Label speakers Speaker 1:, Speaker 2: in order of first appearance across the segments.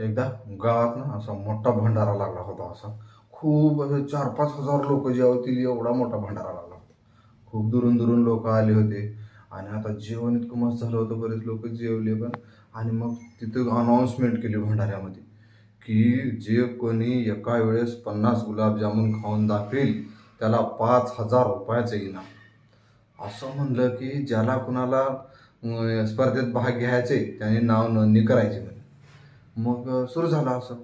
Speaker 1: एकदा गावात ना असा मोठा भंडारा लागला होता असा. खूप असं चार पाच हजार लोक जे होतील एवढा मोठा भंडारा लागला होता. खूप दुरून दुरून लोक आले होते. आणि आता जेवण इतकं मस्त झालं होतं बरेच लोक जेवले पण. आणि मग तिथं अनाऊन्समेंट केली भंडाऱ्यामध्ये की जे कोणी एका वेळेस पन्नास गुलाबजामुन खाऊन दाखवेल त्याला पाच हजार रुपयाचं इनाम. असं म्हणलं की ज्याला कुणाला स्पर्धेत भाग घ्यायचे त्याने नाव नोंदणी करायची मग सुरू झालं असं.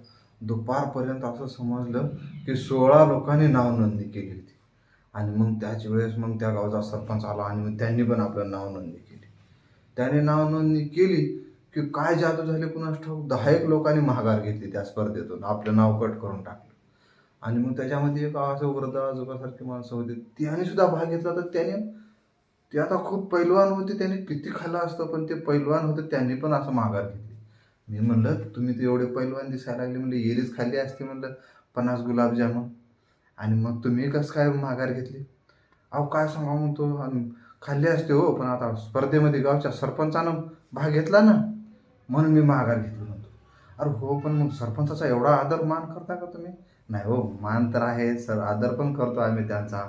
Speaker 1: दुपारपर्यंत असं समजलं की सोळा लोकांनी नाव नोंदणी केली होती. आणि मग त्याच वेळेस मग त्या गावचा सरपंच आला आणि मग त्यांनी पण आपलं नाव नोंदणी केली. त्याने नाव नोंदणी केली की काय जादू झाले कुणास ठाऊक? दहा एक लोकांनी माघार घेतली त्या स्पर्धेतून. आपलं नाव कट करून टाकलं. आणि मग त्याच्यामध्ये एक असं वृद्ध आजोबासारखी माणसं होती. त्याने सुद्धा भाग घेतला. तर त्याने ते आता खूप पैलवान होते. त्याने किती खाल्लं असतं पण ते पैलवान होते. त्यांनी पण असं माघार घेतली. मी म्हणलं तुम्ही ते एवढे पैलवान दिसायला लागले. म्हणलं येरीच खाल्ली असते म्हणलं पन्नास गुलाबजामुन. आणि मग तुम्ही कसं काय माघार घेतली? अहो काय सांगा म्हणतो आणि खाल्ली असते हो पण आता स्पर्धेमध्ये गावच्या सरपंचानं भाग घेतला ना म्हणून मी माघार घेतली म्हणतो. अरे हो पण मग सरपंचाचा एवढा आदर मान करता का तुम्ही? नाही हो मान तर आहे सर आदर पण करतो आम्ही त्यांचा.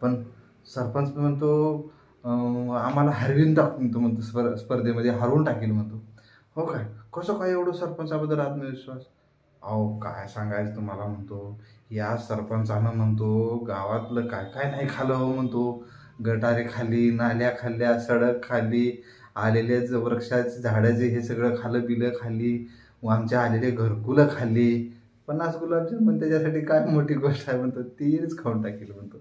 Speaker 1: पण सरपंच म्हणतो आम्हाला हरवीन टाकून म्हणतो म्हणतो स्पर स्पर्धेमध्ये हरवून टाकेल म्हणतो. हो काय? कसं काय एवढं सरपंचाबद्दल आत्मविश्वास? अहो काय सांगायचं तुम्हाला म्हणतो. या सरपंचानं म्हणतो गावातलं काय काय नाही खाल्लं हो म्हणतो. गटारे खाली नाल्या खाल्ल्या सडक खाली आलेले वृक्षाचे झाडाचे हे सगळं खालं बिलं खाली व आमच्या आलेले घरकुलं खाल्ली. पन्नास गुलाबजामुन त्याच्यासाठी काय मोठी गोष्ट आहे म्हणतो. तीच खाऊन टाकेल म्हणतो.